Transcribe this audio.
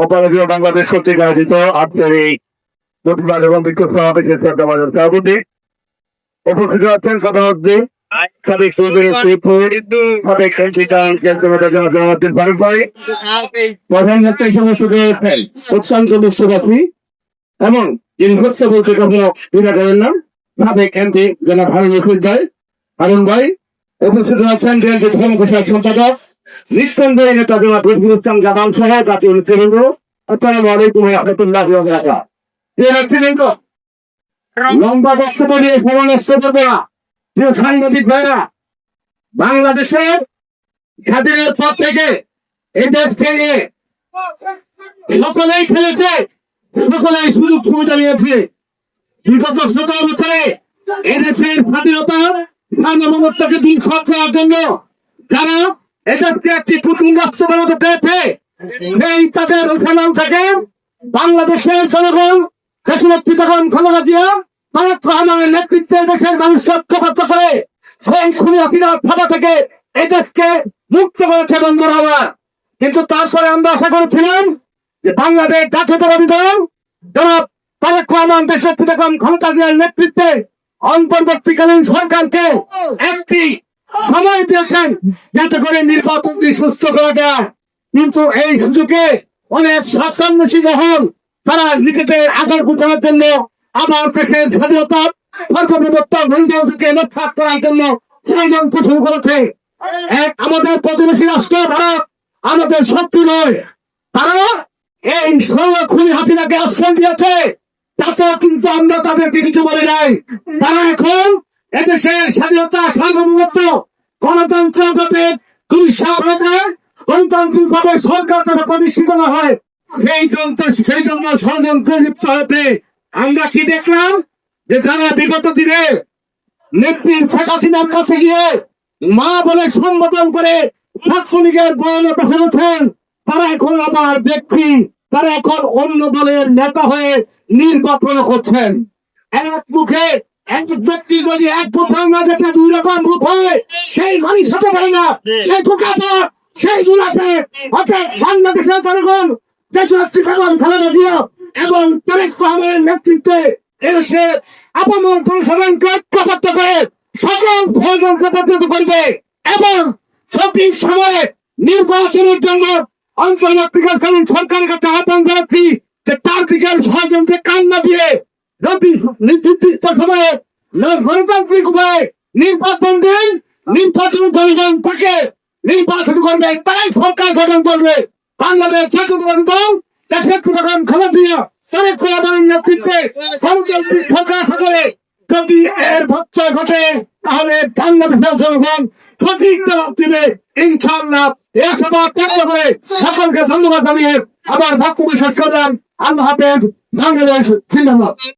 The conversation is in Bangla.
অপারেশন বাংলাদেশ কর্তৃক আয়োজিত আজকের এই প্রতিবাদ এবং বিক্ষোভ সমাবেশের শ্রদ্ধাভাজন সভাপতি উপস্থিত আছেন সভাপতি সাবেক শ্রীপুর কেন্দ্রীয় ফারুক ভাই প্রধান নেতা হিসেবে শুধু অত্যন্ত বিশ্ববাসী এবং যিনি হচ্ছে বলতে কখনো দ্বিধা করেন না সাবেক এমপি জনাব হারুন রশিদ ভাই। হারুন ভাই উপস্থিত আছেন সম্পাদক নিঃসন্দেহে নেতা জনাব রফিকুল ইসলাম জাদান সহ জাতীয় নেতৃবৃন্দ আলাইকুম রহমতুল্লাহ নেতৃবৃন্দ লম্বা বক্তব্য নিয়ে প্রিয় সাংবাদিক ভাইরা বাংলাদেশের স্বাধীনের পর থেকে এই দেশকে নিয়ে সকলেই খেলেছে সকলেই সুযোগ সুবিধা নিয়েছে বিগত সতেরো এদেশের স্বাধীনতা সার্বভৌমত্বকে দুঃখ করার জন্য যারা এদেরকে একটি কুটুম রাষ্ট্র বানাতে পেরেছে, সেই তাদের অনুসরণ থেকে বাংলাদেশের জনগণ দেশনেত্রী তখন খালেদা জিয়া রহমানের নেতৃত্বে দেশের মানুষকে ঐক্যবদ্ধ করে সেই খুনি হাসিনার থাবা থেকে এই দেশকে মুক্ত করেছে বন্ধুরা আমার। কিন্তু তারপরে আমরা আশা করেছিলাম যে বাংলাদেশ জাতীয়তাবাদী দল, জনাব তারেক রহমান দেশের বেগম ক্ষমতা জিয়ার নেতৃত্বে অন্তর্বর্তীকালীন সরকারকে একটি সময় দিয়েছেন, যাতে করে নির্বাচনটি সুস্থ করা যায় কিন্তু এই সুযোগে অনেক স্বাচ্ছন্দ্যশীল হন তারা নিজেদের আগার ঘোষণার জন্য আমার দেশের স্বাধীনতা আমাদের আমাদের নয়। এই আশ্রয় দিয়েছে কিন্তু আমরা তাদেরকে কিছু বলে নাই। তারা এখন এদেশের স্বাধীনতা সার্বভৌমত্ব গণতন্ত্র দুঃসাহ গণতান্ত্রিক ভাবে সরকার দ্বারা প্রতিষ্ঠিত না হয়, সেই যন্ত্র সেই জন্য ষড়যন্ত্রে লিপ্ত হতে আমরা কি দেখলাম? যে যারা বিগত দিনে নেত্রীর শেখ হাসিনার কাছে গিয়ে মা বলে সম্বোধন করে ছাত্রলীগের বয়ানে বসে গেছেন তারা এখন আবার ব্যক্তি তারা এখন অন্য দলের নেতা হয়ে নির্বাচন করছেন। এক মুখে এক ব্যক্তি যদি এক প্রথম না দেখে দুই রকম হয়, সেই মানুষ হতে পারে না। সেই কুকাটা সেই জুলাতে অর্থাৎ বাংলাদেশের জনগণ দেশনেত্রী বেগম খালেদা এবং তারেক রহমানের নেতৃত্বে এসে আপামর জনসাধারণকে ঐক্যবদ্ধ করে সকল করবে এবং সঠিক সময়ে নির্বাচনের জন্য অন্তর্বর্তীকালীন সরকারের কাছে আহ্বান জানাচ্ছি যে তার দিকে ষড়যন্ত্রে কান না দিয়ে যদি নির্দিষ্ট সময়ে গণতান্ত্রিক উপায়ে নির্বাচন দিন, নির্বাচন জনগণ তাকে নির্বাচন করবে তাই সরকার গঠন করবে। বাংলাদেশ দল দেশের জনগণ খবর দিয়ে তারেক রহমানের নেতৃত্বে গণতান্ত্রিক সরকার আশা যদি এর ভচ্চা ঘটে, তাহলে বাংলাদেশের জনগণ সঠিক জবাব দিবে। ইনশাআল্লাহ এ সভা ত্যাগ করে সকলকে ধন্যবাদ জানিয়ে আবার বক্তব্য শেষ করলাম। আল্লাহ হাফেজ, বাংলাদেশ জিন্দাবাদ।